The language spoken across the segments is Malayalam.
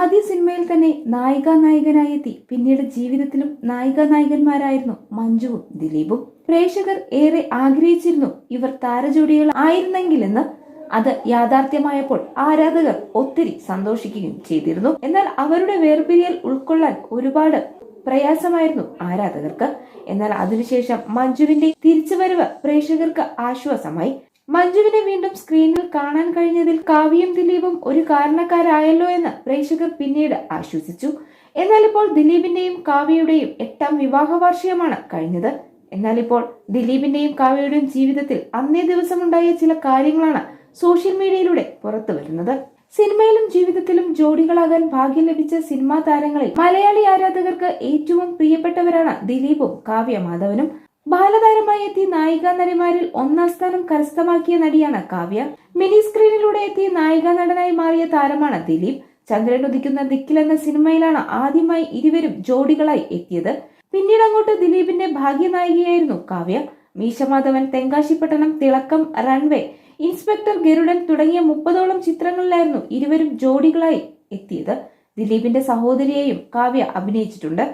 ആദ്യ സിനിമയിൽ തന്നെ നായിക നായകനായി എത്തി പിന്നീട് ജീവിതത്തിലും നായിക നായകന്മാരായിരുന്നു മഞ്ജുവും ദിലീപും. പ്രേക്ഷകർ ഏറെ ആഗ്രഹിച്ചിരുന്നു ഇവർ താരജോഡികൾ ആയിരുന്നെങ്കിലെന്ന്. അത് യാഥാർത്ഥ്യമായപ്പോൾ ആരാധകർ ഒത്തിരി സന്തോഷിക്കുകയും ചെയ്തിരുന്നു. എന്നാൽ അവരുടെ വേർപിരിയൽ ഉൾക്കൊള്ളാൻ ഒരുപാട് പ്രയാസമായിരുന്നു ആരാധകർക്ക്. എന്നാൽ അതിനുശേഷം മഞ്ജുവിന്റെ തിരിച്ചുവരവ് പ്രേക്ഷകർക്ക് ആശ്വാസമായി. മഞ്ജുവിനെ വീണ്ടും സ്ക്രീനിൽ കാണാൻ കഴിഞ്ഞതിൽ കാവ്യം ദിലീപും ഒരു കാരണക്കാരായല്ലോ എന്ന് പ്രേക്ഷകർ പിന്നീട് ആശ്വസിച്ചു. എന്നാൽ ഇപ്പോൾ ദിലീപിന്റെയും കാവ്യയുടെയും എട്ടാം വിവാഹ വാർഷികമാണ് കഴിഞ്ഞത്. എന്നാൽ ഇപ്പോൾ ദിലീപിന്റെയും കാവ്യയുടെയും ജീവിതത്തിൽ അന്നേ ദിവസമുണ്ടായ ചില കാര്യങ്ങളാണ് സോഷ്യൽ മീഡിയയിലൂടെ പുറത്തു വരുന്നത്. സിനിമയിലും ജീവിതത്തിലും ജോഡികളാകാൻ ഭാഗ്യം ലഭിച്ച സിനിമാ താരങ്ങളിൽ മലയാളി ആരാധകർക്ക് ഏറ്റവും പ്രിയപ്പെട്ടവരാണ് ദിലീപും കാവ്യ മാധവനും. ബാലതാരമായി എത്തിയ നായികാ നടിമാരിൽ ഒന്നാം സ്ഥാനം കരസ്ഥമാക്കിയ നടിയാണ് കാവ്യ. മിനി സ്ക്രീനിലൂടെ എത്തി നായികാ നടനായി മാറിയ താരമാണ് ദിലീപ്. ചന്ദ്രൻ ഉദിക്കുന്ന ദിക്കിൽ എന്ന സിനിമയിലാണ് ആദ്യമായി ഇരുവരും ജോഡികളായി എത്തിയത്. പിന്നീട് അങ്ങോട്ട് ദിലീപിന്റെ ഭാഗ്യനായികയായിരുന്നു കാവ്യ. മീശമാധവൻ തെങ്കാശിപ്പട്ടണം തിളക്കം റൺവേ ഇൻസ്പെക്ടർ ഗരുഡൻ തുടങ്ങിയ മുപ്പതോളം ചിത്രങ്ങളിലായിരുന്നു ഇരുവരും ജോഡികളായി എത്തിയത്. ദിലീപിന്റെ സഹോദരിയെയും കാവ്യ അഭിനയിച്ചിട്ടുണ്ട്.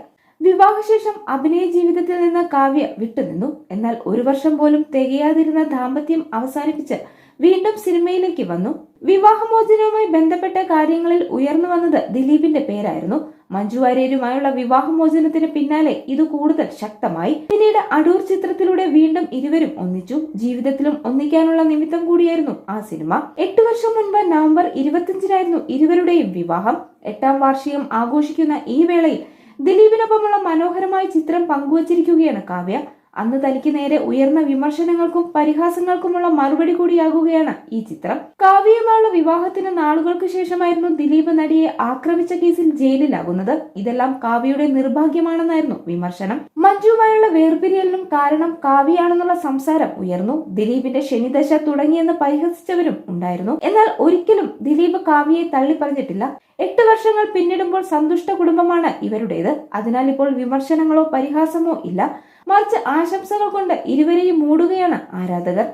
വിവാഹശേഷം അഭിനയ ജീവിതത്തിൽ നിന്ന് കാവ്യ വിട്ടുനിന്നു. എന്നാൽ ഒരു വർഷം പോലും തികയാതിരുന്ന ദാമ്പത്യം അവസാനിപ്പിച്ച് വീണ്ടും സിനിമയിലേക്ക് വന്നു. വിവാഹമോചനവുമായി ബന്ധപ്പെട്ട കാര്യങ്ങളിൽ ഉയർന്നു വന്നത് ദിലീപിന്റെ പേരായിരുന്നു. മഞ്ജു വാര്യരുമായുള്ള വിവാഹമോചനത്തിന് പിന്നാലെ ഇത് കൂടുതൽ ശക്തമായി. പിന്നീട് അടൂർ ചിത്രത്തിലൂടെ വീണ്ടും ഇരുവരും ഒന്നിച്ചു. ജീവിതത്തിലും ഒന്നിക്കാനുള്ള നിമിത്തം കൂടിയായിരുന്നു ആ സിനിമ. എട്ടു വർഷം മുൻപ് നവംബർ ഇരുപത്തിയഞ്ചിനായിരുന്നു ഇരുവരുടെയും വിവാഹം. എട്ടാം വാർഷികം ആഘോഷിക്കുന്ന ഈ വേളയിൽ ദിലീപിനൊപ്പമുള്ള മനോഹരമായ ചിത്രം പങ്കുവച്ചിരിക്കുകയാണ് കാവ്യ. അന്ന് തനിക്ക് നേരെ ഉയർന്ന വിമർശനങ്ങൾക്കും പരിഹാസങ്ങൾക്കുമുള്ള മറുപടി കൂടിയാകുകയാണ് ഈ ചിത്രം. കാവ്യയുമായുള്ള വിവാഹത്തിന് നാളുകൾക്ക് ശേഷമായിരുന്നു ദിലീപ് നടിയെ ആക്രമിച്ച കേസിൽ ജയിലിലാകുന്നത്. ഇതെല്ലാം കാവ്യയുടെ നിർഭാഗ്യമാണെന്നായിരുന്നു വിമർശനം. മഞ്ജുവുമായുള്ള വേർപിരിയലിനും കാരണം കാവ്യയാണെന്നുള്ള സംസാരം ഉയർന്നു. ദിലീപിന്റെ ശനിദശ തുടങ്ങിയെന്ന് പരിഹസിച്ചവരും ഉണ്ടായിരുന്നു. എന്നാൽ ഒരിക്കലും ദിലീപ് കാവ്യയെ തള്ളിപ്പറഞ്ഞിട്ടില്ല. എട്ട് വർഷങ്ങൾ പിന്നിടുമ്പോൾ സന്തുഷ്ട കുടുംബമാണ് ഇവരുടേത്. അതിനാൽ ഇപ്പോൾ വിമർശനങ്ങളോ പരിഹാസമോ ഇല്ല. മറിച്ച് ആശംസകൾ കൊണ്ട് ഇരുവരെയും മൂടുകയാണ് ആരാധകർ.